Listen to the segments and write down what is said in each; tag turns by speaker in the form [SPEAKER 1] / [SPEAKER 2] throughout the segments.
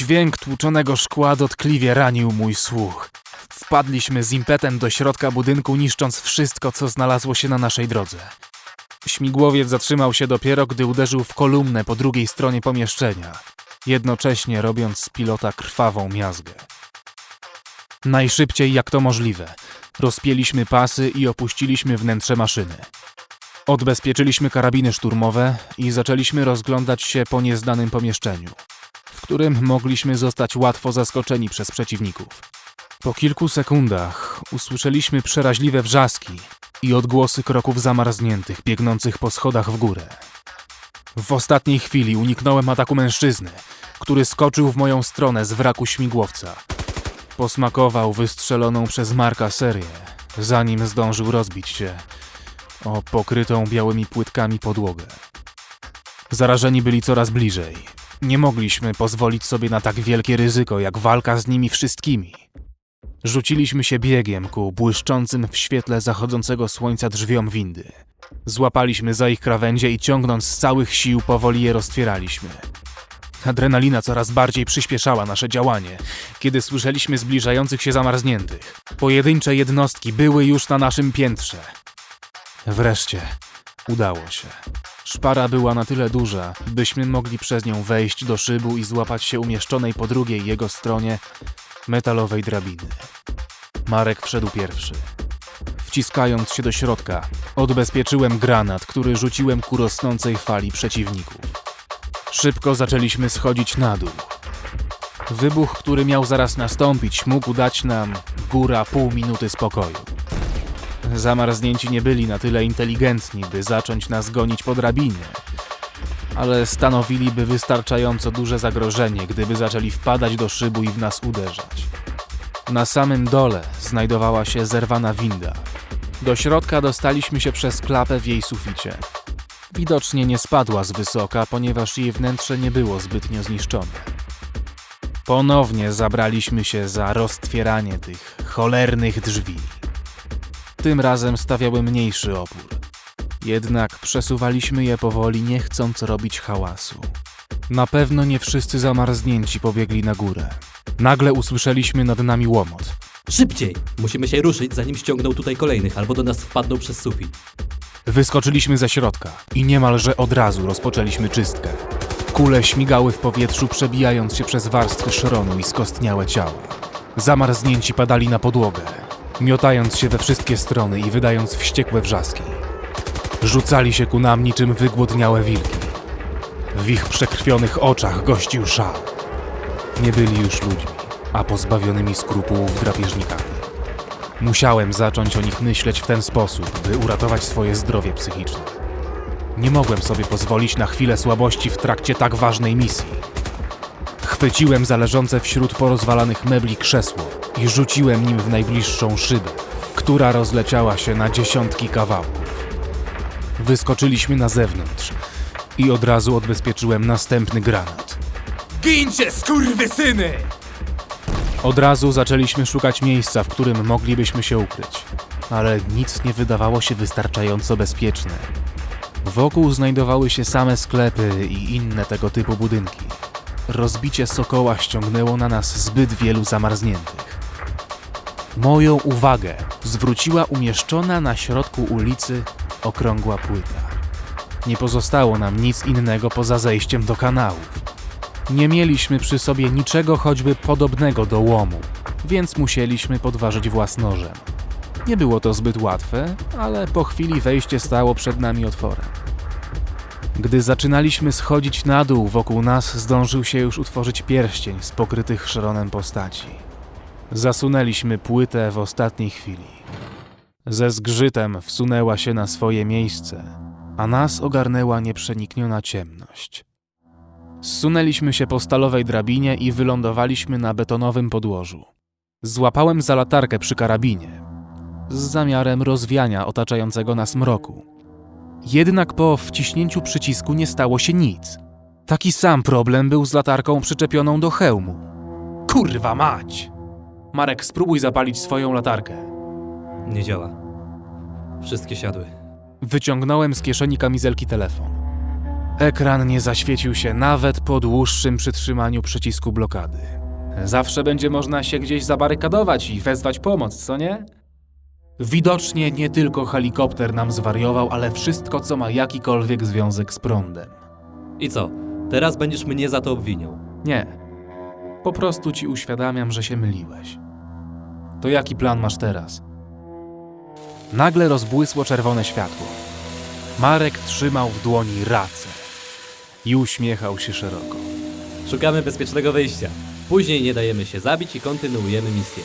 [SPEAKER 1] Dźwięk tłuczonego szkła dotkliwie ranił mój słuch. Wpadliśmy z impetem do środka budynku, niszcząc wszystko, co znalazło się na naszej drodze. Śmigłowiec zatrzymał się dopiero, gdy uderzył w kolumnę po drugiej stronie pomieszczenia, jednocześnie robiąc z pilota krwawą miazgę. Najszybciej jak to możliwe, rozpięliśmy pasy i opuściliśmy wnętrze maszyny. Odbezpieczyliśmy karabiny szturmowe i zaczęliśmy rozglądać się po nieznanym pomieszczeniu, w którym mogliśmy zostać łatwo zaskoczeni przez przeciwników. Po kilku sekundach usłyszeliśmy przeraźliwe wrzaski i odgłosy kroków zamarzniętych biegnących po schodach w górę. W ostatniej chwili uniknąłem ataku mężczyzny, który skoczył w moją stronę z wraku śmigłowca. Posmakował wystrzeloną przez Marka serię, zanim zdążył rozbić się o pokrytą białymi płytkami podłogę. Zarażeni byli coraz bliżej. Nie mogliśmy pozwolić sobie na tak wielkie ryzyko, jak walka z nimi wszystkimi. Rzuciliśmy się biegiem ku błyszczącym w świetle zachodzącego słońca drzwiom windy. Złapaliśmy za ich krawędzie i ciągnąc z całych sił powoli je roztwieraliśmy. Adrenalina coraz bardziej przyspieszała nasze działanie, kiedy słyszeliśmy zbliżających się zamarzniętych. Pojedyncze jednostki były już na naszym piętrze. Wreszcie udało się. Szpara była na tyle duża, byśmy mogli przez nią wejść do szybu i złapać się umieszczonej po drugiej jego stronie metalowej drabiny. Marek wszedł pierwszy. Wciskając się do środka, odbezpieczyłem granat, który rzuciłem ku rosnącej fali przeciwników. Szybko zaczęliśmy schodzić na dół. Wybuch, który miał zaraz nastąpić, mógł dać nam góra pół minuty spokoju. Zamarznięci nie byli na tyle inteligentni, by zacząć nas gonić po drabinie, ale stanowiliby wystarczająco duże zagrożenie, gdyby zaczęli wpadać do szybu i w nas uderzać. Na samym dole znajdowała się zerwana winda. Do środka dostaliśmy się przez klapę w jej suficie. Widocznie nie spadła z wysoka, ponieważ jej wnętrze nie było zbytnio zniszczone. Ponownie zabraliśmy się za roztwieranie tych cholernych drzwi. Tym razem stawiały mniejszy opór. Jednak przesuwaliśmy je powoli, nie chcąc robić hałasu. Na pewno nie wszyscy zamarznięci pobiegli na górę. Nagle usłyszeliśmy nad nami łomot.
[SPEAKER 2] Szybciej! Musimy się ruszyć, zanim ściągną tutaj kolejnych, albo do nas wpadną przez sufit.
[SPEAKER 1] Wyskoczyliśmy ze środka i niemalże od razu rozpoczęliśmy czystkę. Kule śmigały w powietrzu, przebijając się przez warstwy szronu i skostniałe ciała. Zamarznięci padali na podłogę, miotając się we wszystkie strony i wydając wściekłe wrzaski. Rzucali się ku nam niczym wygłodniałe wilki. W ich przekrwionych oczach gościł szał. Nie byli już ludźmi, a pozbawionymi skrupułów drapieżnikami. Musiałem zacząć o nich myśleć w ten sposób, by uratować swoje zdrowie psychiczne. Nie mogłem sobie pozwolić na chwilę słabości w trakcie tak ważnej misji. Chwyciłem za leżące wśród porozwalanych mebli krzesło i rzuciłem nim w najbliższą szybę, która rozleciała się na dziesiątki kawałków. Wyskoczyliśmy na zewnątrz i od razu odbezpieczyłem następny granat.
[SPEAKER 3] Gincie, skurwysyny!
[SPEAKER 1] Od razu zaczęliśmy szukać miejsca, w którym moglibyśmy się ukryć, ale nic nie wydawało się wystarczająco bezpieczne. Wokół znajdowały się same sklepy i inne tego typu budynki. Rozbicie sokoła ściągnęło na nas zbyt wielu zamarzniętych. Moją uwagę zwróciła umieszczona na środku ulicy okrągła płyta. Nie pozostało nam nic innego poza zejściem do kanałów. Nie mieliśmy przy sobie niczego choćby podobnego do łomu, więc musieliśmy podważyć własnożem. Nie było to zbyt łatwe, ale po chwili wejście stało przed nami otworem. Gdy zaczynaliśmy schodzić na dół, wokół nas zdążył się już utworzyć pierścień z pokrytych szronem postaci. Zasunęliśmy płytę w ostatniej chwili. Ze zgrzytem wsunęła się na swoje miejsce, a nas ogarnęła nieprzenikniona ciemność. Zsunęliśmy się po stalowej drabinie i wylądowaliśmy na betonowym podłożu. Złapałem za latarkę przy karabinie, z zamiarem rozwiania otaczającego nas mroku. Jednak po wciśnięciu przycisku nie stało się nic. Taki sam problem był z latarką przyczepioną do hełmu. Kurwa mać! Marek, spróbuj zapalić swoją latarkę.
[SPEAKER 2] Nie działa. Wszystkie siadły.
[SPEAKER 1] Wyciągnąłem z kieszeni kamizelki telefon. Ekran nie zaświecił się nawet po dłuższym przytrzymaniu przycisku blokady. Zawsze będzie można się gdzieś zabarykadować i wezwać pomoc, co nie? Widocznie nie tylko helikopter nam zwariował, ale wszystko, co ma jakikolwiek związek z prądem.
[SPEAKER 2] I co? Teraz będziesz mnie za to obwiniał.
[SPEAKER 1] Nie. Po prostu ci uświadamiam, że się myliłeś. To jaki plan masz teraz? Nagle rozbłysło czerwone światło. Marek trzymał w dłoni racę i uśmiechał się szeroko.
[SPEAKER 2] Szukamy bezpiecznego wyjścia. Później nie dajemy się zabić i kontynuujemy misję.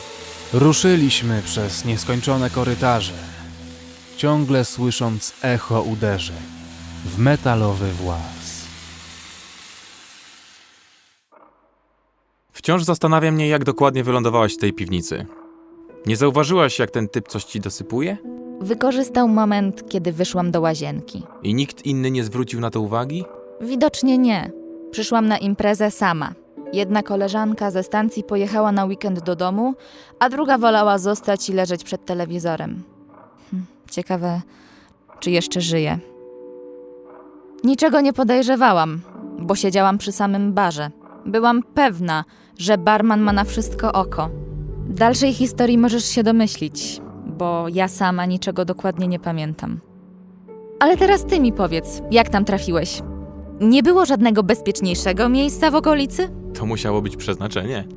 [SPEAKER 1] Ruszyliśmy przez nieskończone korytarze, ciągle słysząc echo uderzeń w metalowy włas.
[SPEAKER 4] Wciąż zastanawia mnie, jak dokładnie wylądowałaś w tej piwnicy. Nie zauważyłaś, jak ten typ coś ci dosypuje?
[SPEAKER 5] Wykorzystał moment, kiedy wyszłam do łazienki.
[SPEAKER 4] I nikt inny nie zwrócił na to uwagi?
[SPEAKER 5] Widocznie nie. Przyszłam na imprezę sama. Jedna koleżanka ze stacji pojechała na weekend do domu, a druga wolała zostać i leżeć przed telewizorem. Hm, ciekawe, czy jeszcze żyje. Niczego nie podejrzewałam, bo siedziałam przy samym barze. Byłam pewna, że barman ma na wszystko oko. Dalszej historii możesz się domyślić, bo ja sama niczego dokładnie nie pamiętam. Ale teraz ty mi powiedz, jak tam trafiłeś? Nie było żadnego bezpieczniejszego miejsca w okolicy?
[SPEAKER 4] To musiało być przeznaczenie.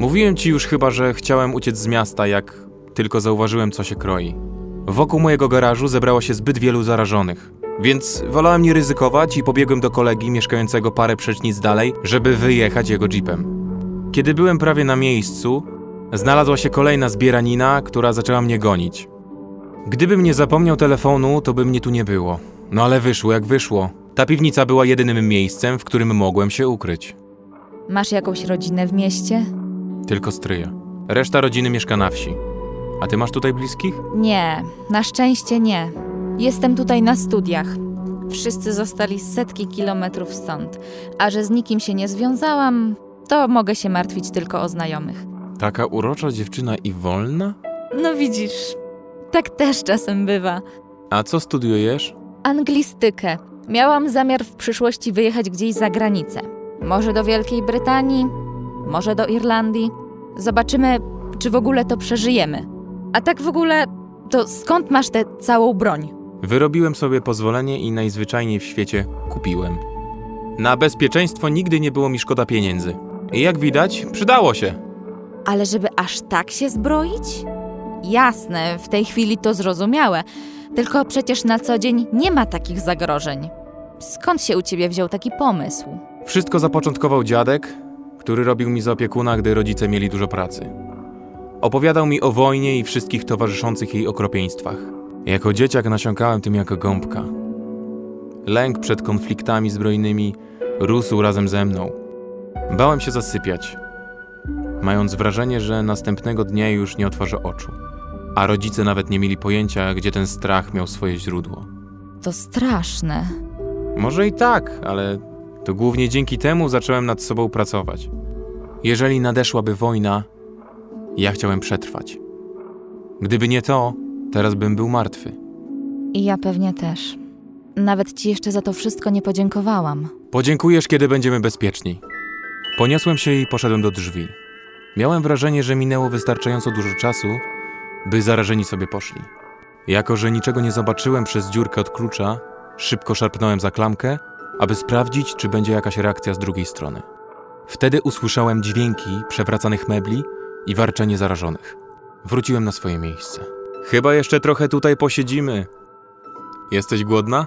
[SPEAKER 4] Mówiłem ci już chyba, że chciałem uciec z miasta, jak tylko zauważyłem, co się kroi. Wokół mojego garażu zebrało się zbyt wielu zarażonych, więc wolałem nie ryzykować i pobiegłem do kolegi mieszkającego parę przecznic dalej, żeby wyjechać jego jeepem. Kiedy byłem prawie na miejscu, znalazła się kolejna zbieranina, która zaczęła mnie gonić. Gdybym nie zapomniał telefonu, to by mnie tu nie było. No ale wyszło jak wyszło. Ta piwnica była jedynym miejscem, w którym mogłem się ukryć.
[SPEAKER 5] Masz jakąś rodzinę w mieście?
[SPEAKER 4] Tylko stryja. Reszta rodziny mieszka na wsi. A ty masz tutaj bliskich?
[SPEAKER 5] Nie, na szczęście nie. Jestem tutaj na studiach. Wszyscy zostali setki kilometrów stąd, a że z nikim się nie związałam, to mogę się martwić tylko o znajomych.
[SPEAKER 4] Taka urocza dziewczyna i wolna?
[SPEAKER 5] No widzisz, tak też czasem bywa.
[SPEAKER 4] A co studiujesz?
[SPEAKER 5] Anglistykę. Miałam zamiar w przyszłości wyjechać gdzieś za granicę. Może do Wielkiej Brytanii, może do Irlandii. Zobaczymy, czy w ogóle to przeżyjemy. A tak w ogóle, to skąd masz tę całą broń?
[SPEAKER 4] Wyrobiłem sobie pozwolenie i najzwyczajniej w świecie kupiłem. Na bezpieczeństwo nigdy nie było mi szkoda pieniędzy. I jak widać, przydało się.
[SPEAKER 5] Ale żeby aż tak się zbroić? Jasne, w tej chwili to zrozumiałe. Tylko przecież na co dzień nie ma takich zagrożeń. Skąd się u ciebie wziął taki pomysł?
[SPEAKER 4] Wszystko zapoczątkował dziadek, który robił mi za opiekuna, gdy rodzice mieli dużo pracy. Opowiadał mi o wojnie i wszystkich towarzyszących jej okropieństwach. Jako dzieciak nasiąkałem tym jako gąbka. Lęk przed konfliktami zbrojnymi rósł razem ze mną. Bałem się zasypiać, mając wrażenie, że następnego dnia już nie otworzę oczu. A rodzice nawet nie mieli pojęcia, gdzie ten strach miał swoje źródło.
[SPEAKER 5] To straszne.
[SPEAKER 4] Może i tak, ale to głównie dzięki temu zacząłem nad sobą pracować. Jeżeli nadeszłaby wojna, ja chciałem przetrwać. Gdyby nie to, teraz bym był martwy.
[SPEAKER 5] I ja pewnie też. Nawet ci jeszcze za to wszystko nie podziękowałam.
[SPEAKER 4] Podziękujesz, kiedy będziemy bezpieczni. Poniosłem się i poszedłem do drzwi. Miałem wrażenie, że minęło wystarczająco dużo czasu, by zarażeni sobie poszli. Jako, że niczego nie zobaczyłem przez dziurkę od klucza, szybko szarpnąłem za klamkę, aby sprawdzić, czy będzie jakaś reakcja z drugiej strony. Wtedy usłyszałem dźwięki przewracanych mebli i warczenie zarażonych. Wróciłem na swoje miejsce. Chyba jeszcze trochę tutaj posiedzimy. Jesteś głodna?